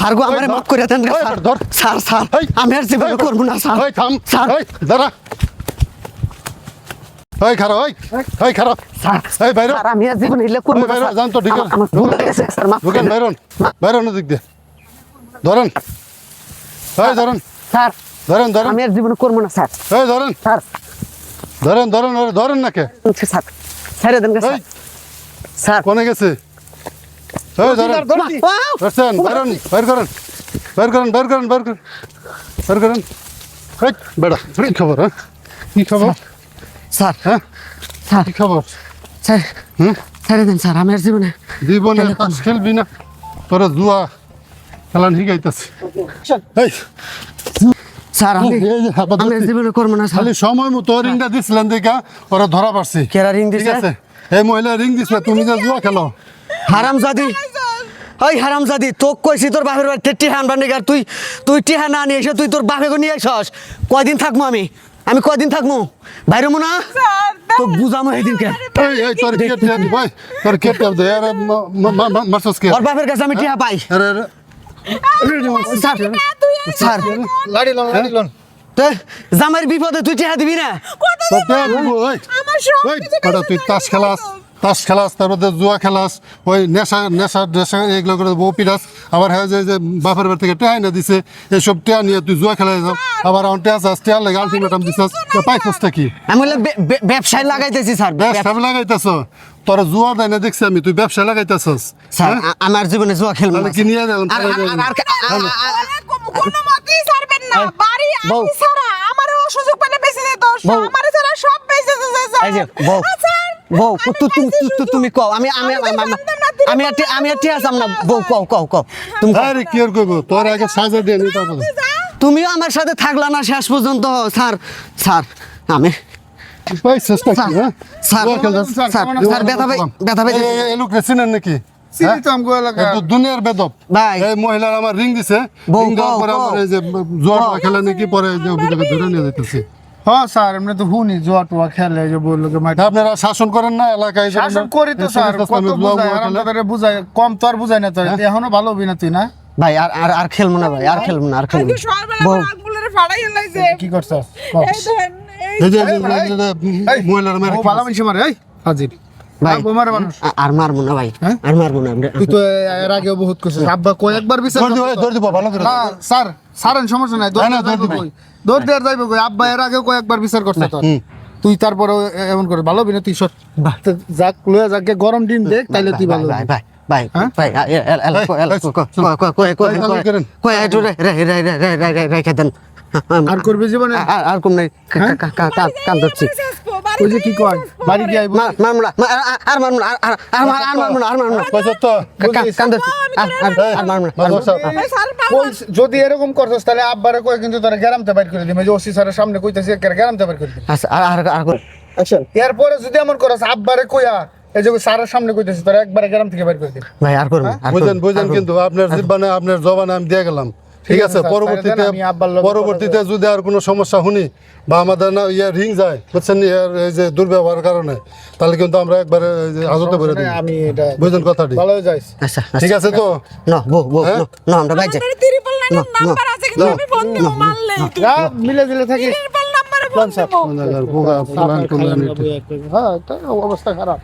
Sir গো আমারে ওই, মাফ করে দেন ধর। স্যার স্যার আমি আর জীবনে করব না স্যার। ওই থাম। স্যার। ওই দাঁড়া। ওই খারো ওই ওই খারো। এই বাইরে। আমি আর জীবনে এলে করব ওই না। যান তো ঢুকেন। দেন। বাইরন। বাইরন দিক দিয়ে। ধরেন। এই ধরেন। স্যার ধরেন ধরেন। আমি আর জীবনে করব না স্যার। এই ধরেন। স্যার। ধরেন ধরেন ধরেন নাকে? বলছি, স্যার। ছেড়ে দেন স্যার। স্যার। কোনে গেছে! ধরছেন বাইরন বাইর করেন বাইর করেন বাইর করেন বাইর করেন বাইর করেন। বেড়া কি খবর হ্যাঁ? কি খবর? স্যার হ্যাঁ? স্যার। কি খবর? স্যার হুম? ছেড়ে দেন স্যার আমি আর জীবনে জীবনে তাস খেলবি না তোরা জুয়া খেলান শিখাইতেছে এই। স্যার আমি এই যে হাত আমি আর জীবনে করব না স্যার। খালি সময় মতো রিংটা দিছিলেন দেখা ওরা ধরা পারছি কেরা রিং দিছে? এই মহিলা রিং দিছিল তুমি যে জুয়া খেলো। হারাম জাদি ওই হারাম জাদি তোক কইছি তোর বাপের বাড়িতে টিহা আনবার নিগে আর তুই তুই টিহা না নিয়ে এসে তুই তোর বাপেকে নিয়ে আসস কয়দিন থাকব আমি? আমি কয়দিন থাকব বাইরে না? তো বুঝামো সেদিনকে এই এই তোর কেট দে ভাই তোর কেট দে আরে মারছস কে? ওর বাপের কাছে আমি টিহা পাই। আরে আরে স্যার স্যার। লাড়ি লন লাড়ি লন। জামাইয়ের বিপদে তুই টিহা দিবি না? কে আমার সব তুই তাস খেলাস? তাস খেলাস তারপরে জুয়া খেলাস ওই নেশা নেশা নেশা এগুলো করে বউ পিরাস আবার হ্যাঁ যে যে বাপের বাড়ি থেকে টেহা না দিছে এইসব টেহা নিয়ে তুই জুয়া খেলাই যাও আবার আমার টেহা চাস টেহা লাগে আলটিমেটাম দিছাস পাইছসটা কি? আমি বলে ব্যবসায় লাগাইতেছি স্যার ব্যবসা লাগাইতেছ? তোর জুয়া দেয় না দেখছি আমি তুই ব্যবসা লাগাইতেছস? স্যার আমার জীবনে জুয়া খেলব না তাহলে কি নিয়ে যাবেন? আর- আর- আর- আর- আর- আর- আরে কোন- কোনো মতেই ছাড়বেন না। বাড়ি বউ। আমি ছাড়া আমারও সুযোগ পেলে বেঁচে যেত বউ। আমার ছাড়া সব বেঁচে যেত এই যে বউ তুমি কও আমি আমি আমি- আমি- আমি আর টি- আমি আর ঠিক আসাম না। বউ কও কও কও। তুমি কও। আরে কি আর করব? তোর আগে সাজা দিয়ে নি তারপরে। তুমিও আমার সাথে থাকলা না শেষ পর্যন্ত স্যার স্যার আমি হ্যাঁ? নাকি? চিনি তো আমগো এলাকা দুনিয়ার বেদব। ভাই। এই মহিলার আমার রিং দিছে। বউ, রিং দেওয়ার পরে আমার এই যে জোয়ার খেলা নাকি পরে যে অভিযোগে ধরে নিয়ে যেতেছে হ্যাঁ স্যার এমনি তো হুনি জুয়া টুয়া খেলে যে বলল কি মাইটা আপনারা শাসন করেন না এলাকায় শাসন করি তো স্যার কত বুঝাই আর আমাদের বুঝাই কম তো আর বুঝাই না তো এখনও ভালো হবি না? তুই না ভাই আর আর আর খেলব না ভাই আর খেলব না আর খেলব না। কি করছ? এই যে মহিলার মারে ভালো মানুষ মারে এই হাজির। ভাই আব্বু মারে মানুষ আর মারবো না ভাই হ্যাঁ? আর মারবো না। তুই তো এর আগেও বহুত করছিস। আব্বা কয়েকবার বিচার ধরে দিব, এই করছিস। ধরে দিব, ভালো করে স্যার স্যারের সমস্যা নাই দৌড় না, না, দেওয়ার যাইবো কই। দৌড় দেওয়ার যাইবো কই। আব্বা এর আগেও কয়েকবার বিচার করছে তোর তুই তারপরে এমন করে ভালো সর যাক লয়ে যাকে গরম দিন দেখ তাইলে তুই ভালো ভাই ভাই ভাই হ্যাঁ? ভাই এ- এ- এ- এ- এই, কো- এ- এই, কো- কো- শোন। কো- কো- কো- কো- এই, কো- চালু করেন। কো- একটু রে- রে- রে- রে- রে- রে- রে- রেখে দেন। আর করবি জীবনে? আর- কম নাই। হ্যাঁ? কান ধরছি। ওই যে কি কয়? বাড়ি গিয়ে আইবো। আর- আর না, আর- আর-। কইছো তো আর- যদি এরকম করছস তাহলে আব্বারে কই কিন্তু তোরা গ্যারামতে বাইর করে দিম। এই যে ওসি স্যারের সামনে কইতাছি একের গ্যারামতে বাইর করে দিম। আচ্ছা, আর- আর- আর কর। এরপরে যদি এমন করস আব্বারে কইয়া এই যে স্যারের সামনে কইতাছি তোরা একবারে গ্যারাম থেকে বাইর করে দিম। ভাই, আর করব বুঝেন বুঝেন কিন্তু আপনার জিব্বানে আপনার জবানে আমি দিয়ে গেলাম। ঠিক ঠিক আছে পরবর্তীতে পরবর্তীতে যদি আর কোনো সমস্যা শুনি বা আমাদের না ইয়ে রিং যায় বুঝছেন নি, এর এই যে দুর্ব্যবহারের কারণে তাহলে কিন্তু আমরা একবারে এই যে হাজতে ভরে দিই। আমি এটা বুঝলেন কথাটি? ভালো হয়ে যাইস আচ্ছা, ঠিক আচ্ছা। আছে তো? না, বউ, বউ, হ্যাঁ? না, না, আমরা বাইরে যাই। ত্রিপল না, নাম্বার আছে কিন্তু আমি ফোন দিব মারলে। যা মিলে দিলে থাকি। ত্রিপল নাম্বারে ফোন দিব। হ্যাঁ এটা অবস্থা খারাপ।